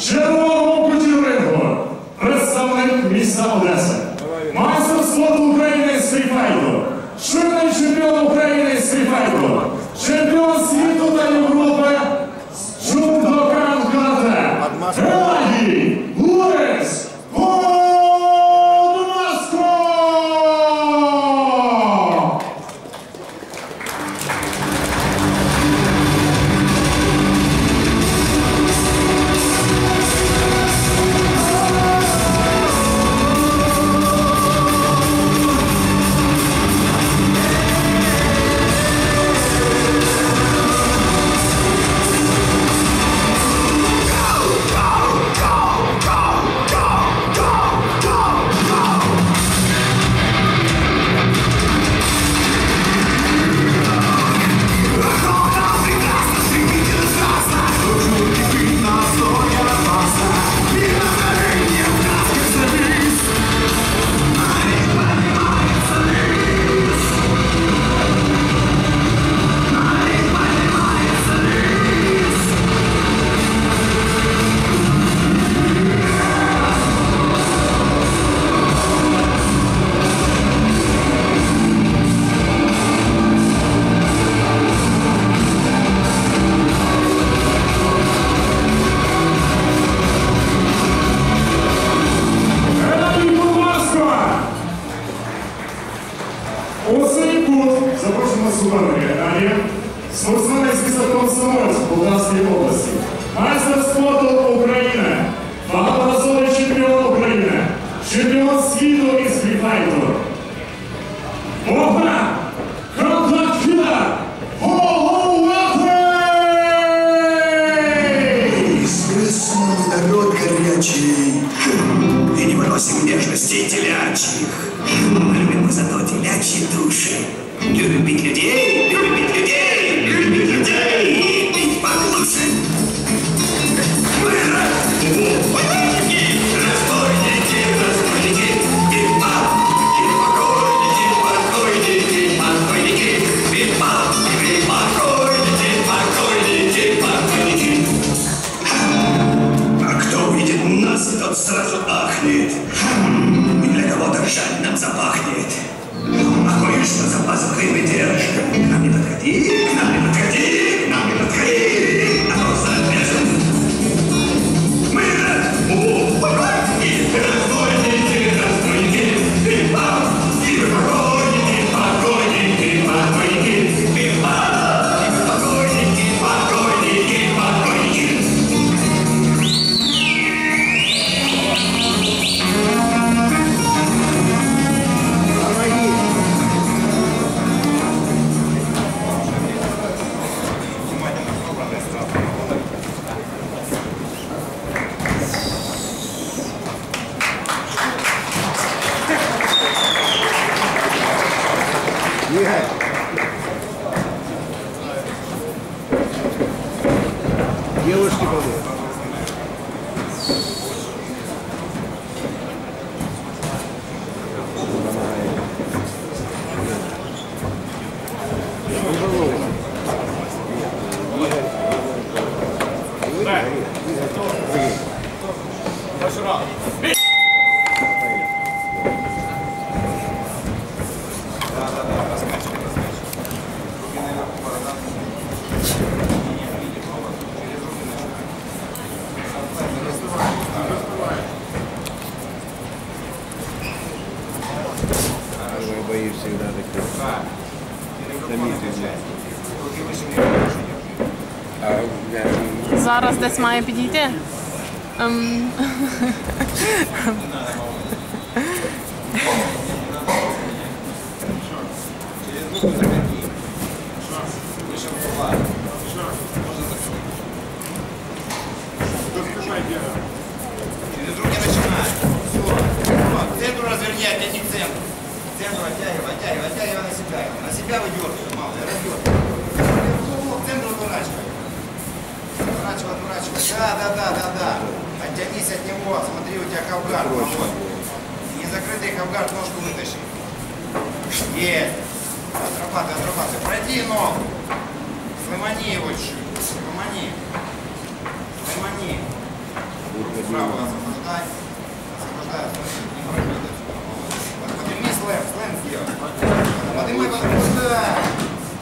червоного куті рингу, представник міста Одеси, майстер спорту України з фріфайту, чинний чемпіон України з фріфайту, чемпіон світу та Європи суперника Геннадія, спортсмен зі Комсомольськ Полтавської області, майстер спорту України, багаторазовий чемпіон України, чемпіон світу із фріфайту. Богдан Контактіна Головатий! Веснул народ горячий, И не выносим нежностей телячьих. Любим мы зато телячьи души. Любить людей, Девушки помогут. Я боюсь всегда таких. Томительно. А я Зараз десь має підійти. Ем, Через руки начинаем. Все. Вот. К центру разверни, оттяни центру оттягивай, оттягивай, оттягивай на себя. На себя выдергивай, малый, разверни. К центру отворачивай. Отворачивай, отворачивай. Да, да, да, да, да. Оттянись от него. Смотри, у тебя кавгар. малой. Незакрытый кавгар, ножку вытащи. Есть. Отрабатывай, отрабатывай. Пройди ногу. Сломани его чуть. Сломани. Сломани. Право освобождай. Освобождай, смотри, Поднимай, поднимай.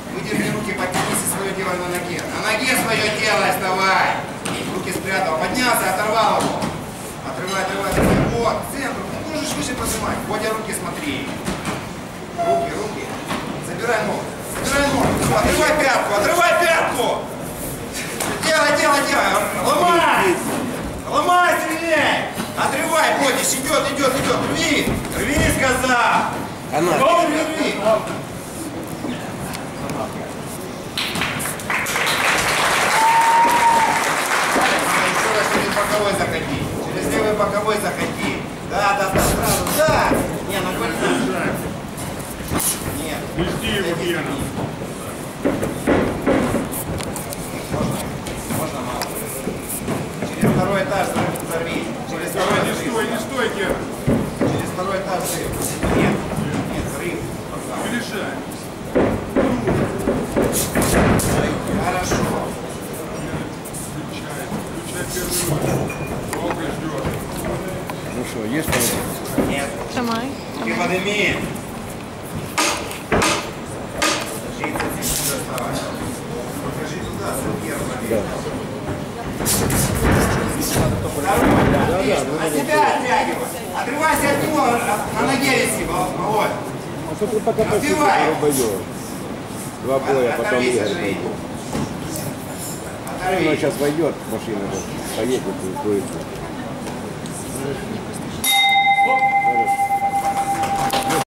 Выдерни руки, подтянись и свое дело на ноге. На ноге свое дело, вставай. Руки спрятал, поднялся, оторвал его. Отрывай, отрывай, отрывай. Вот, к центру. Ты можешь выше поднимать. Водя руки смотри. Руки, руки. Забирай ногу. Забирай ногу. Отрывай пятку, отрывай пятку. Делай, делай, делай. Ломай. Ломай, стреляй. Отрывай, Бодиш, идет, идет, идет. Рви. Рви, сказал. Она. Боковой заходи. Через левый боковой заходи. Да, да, да, сразу. Да. Не, ну больно. Нет. Везди его, Эти Руки подними. 30 секунд оставалось. Покажи туда, первый. Второй. На себя оттягивай. Отрывайся от него, от- на ноге виси, Володь. А что ты пока Отбивай. Два боя, потом пойдут. Она сейчас войдет, машина поедет и будет. Хорошо.